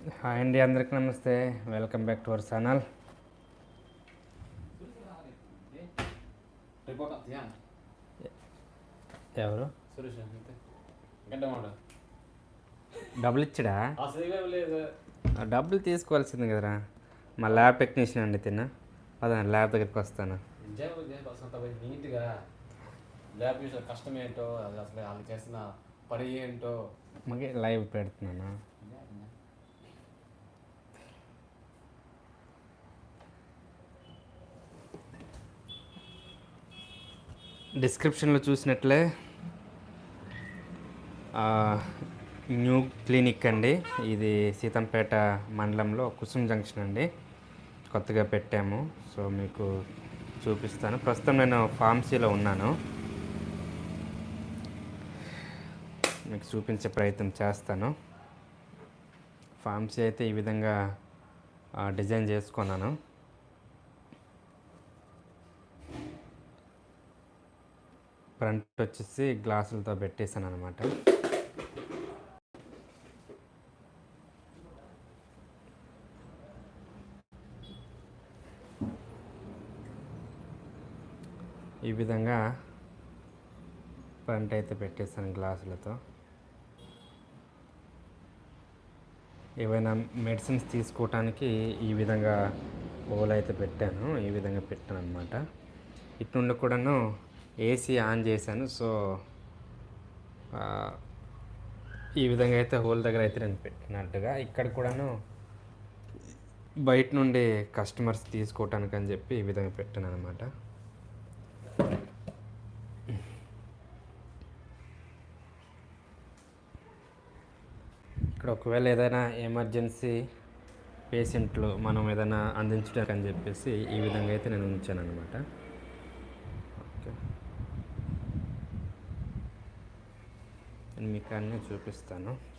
Hi అండి అందరికీ నమస్తే. Welcome back to our channel. ఎవరు? డబ్బులు ఇచ్చడా? డబ్బులు తీసుకోవాల్సింది కదరా. మా ల్యాబ్ టెక్నీషియన్ అండి తిన్న. అదే ల్యాబ్ దగ్గరికి వస్తాను. నీట్గా. ల్యాబ్ కష్టం ఏంటో అది అసలు వాళ్ళు చేసిన పని ఏంటో. మాకే లైవ్ పెడుతున్నాను? డిస్క్రిప్షన్లో చూసినట్లే న్యూ క్లినిక్ అండి. ఇది సీతంపేట మండలంలో కుసుమ్ జంక్షన్ అండి. కొత్తగా పెట్టాము. సో మీకు చూపిస్తాను. ప్రస్తుతం నేను ఫార్మసీలో ఉన్నాను. మీకు చూపించే ప్రయత్నం చేస్తాను. ఫార్మసీ అయితే ఈ విధంగా డిజైన్ చేసుకున్నాను. ఫ్రంట్ వచ్చేసి గ్లాసులతో పెట్టేశాను అనమాట ఈ విధంగా ఫ్రంట్ అయితే పెట్టేశాను గ్లాసులతో. ఏవైనా మెడిసిన్స్ తీసుకోవటానికి ఈ విధంగా ఓలైతే అయితే పెట్టాను ఈ విధంగా పెట్టాను అనమాట ఇట్నుండి కూడాను ఏసీ ఆన్ చేశాను. సో ఈ విధంగా అయితే హోల్ దగ్గర అయితే నేను పెట్టినట్టుగా ఇక్కడ కూడాను బయట నుండి కస్టమర్స్ తీసుకోవటానికి అని చెప్పి ఈ విధంగా పెట్టాను అనమాట ఇక్కడ ఒకవేళ ఏదైనా ఎమర్జెన్సీ పేషెంట్లు మనం ఏదైనా అందించడానికి అని చెప్పేసి ఈ విధంగా అయితే నేను ఉంచాను అనమాట ఓకే నేను మీకు అన్నీ చూపిస్తాను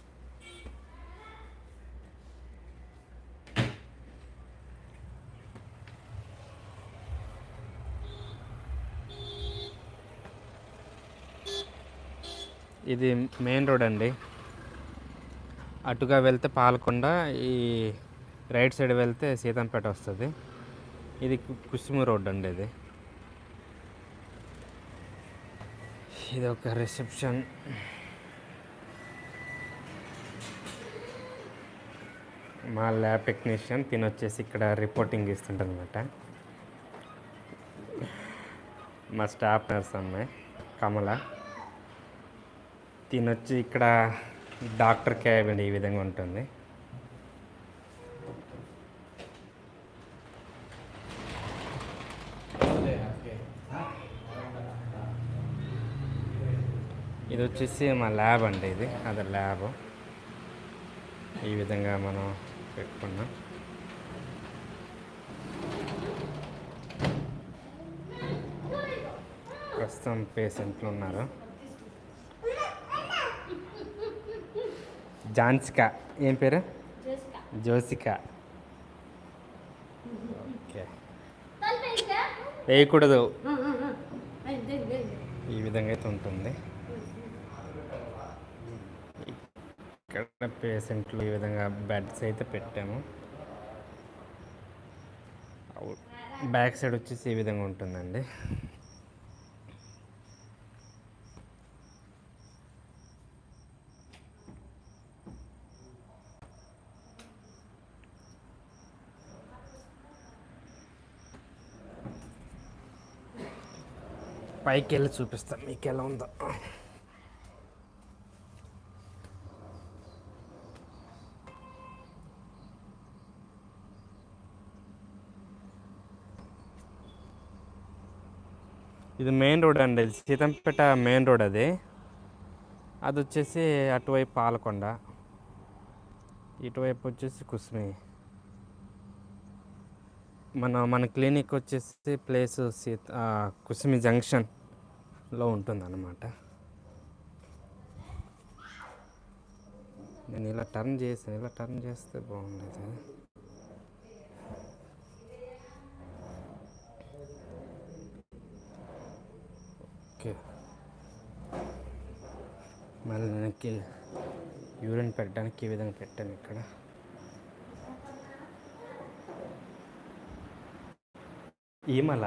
ఇది మెయిన్ రోడ్ అండి. అటుగా వెళ్తే పాలకొండ ఈ రైట్ సైడ్ వెళ్తే సీతంపేట వస్తుంది. ఇది కు- కుసుమ రోడ్ అండి ఇది. ఇది ఒక రిసెప్షన్. మా ల్యాబ్ టెక్నీషియన్ తిని వచ్చేసి ఇక్కడ రిపోర్టింగ్ ఇస్తుంటుంది అనమాట మా స్టాఫ్ నర్స్ అమ్మాయి కమల. తినొచ్చి ఇక్కడ డాక్టర్ క్యాబిన్ ఈ విధంగా ఉంటుంది. ఇది వచ్చేసి మా ల్యాబ్ అండి ఇది అది ల్యాబ్. ఈ విధంగా మనం పెట్టుకున్నాం ప్రస్తుతం పేషెంట్లు ఉన్నారు. జాన్సిక ఏం పేరు? జోసిక. ఓకే. వేయకూడదు. ఈ విధంగా అయితే ఉంటుంది. ఇక్కడ పేషెంట్లు ఈ విధంగా బెడ్స్ అయితే పెట్టాము. బ్యాక్ సైడ్ వచ్చేసి ఈ విధంగా ఉంటుందండి. పైకి వెళ్ళి చూపిస్తాం మీకు ఎలా ఉందో. ఇది మెయిన్ రోడ్ అండి. సీతంపేట మెయిన్ రోడ్ అది. అది వచ్చేసి అటువైపు పాలకొండ. ఇటువైపు వచ్చేసి కుస్మి. మన మన క్లినిక్ వచ్చేసి ప్లేస్ సీత కుస్మి కుసుమి జంక్షన్లో ఉంటుంది అన్నమాట నేను ఇలా టర్న్ చేసాను ఇలా టర్న్ చేస్తే బాగుండేది. ఓకే. మళ్ళీ వెనక్కి యూరిన్ పెట్టడానికి ఈ విధంగా పెట్టాను ఇక్కడ? ఈమల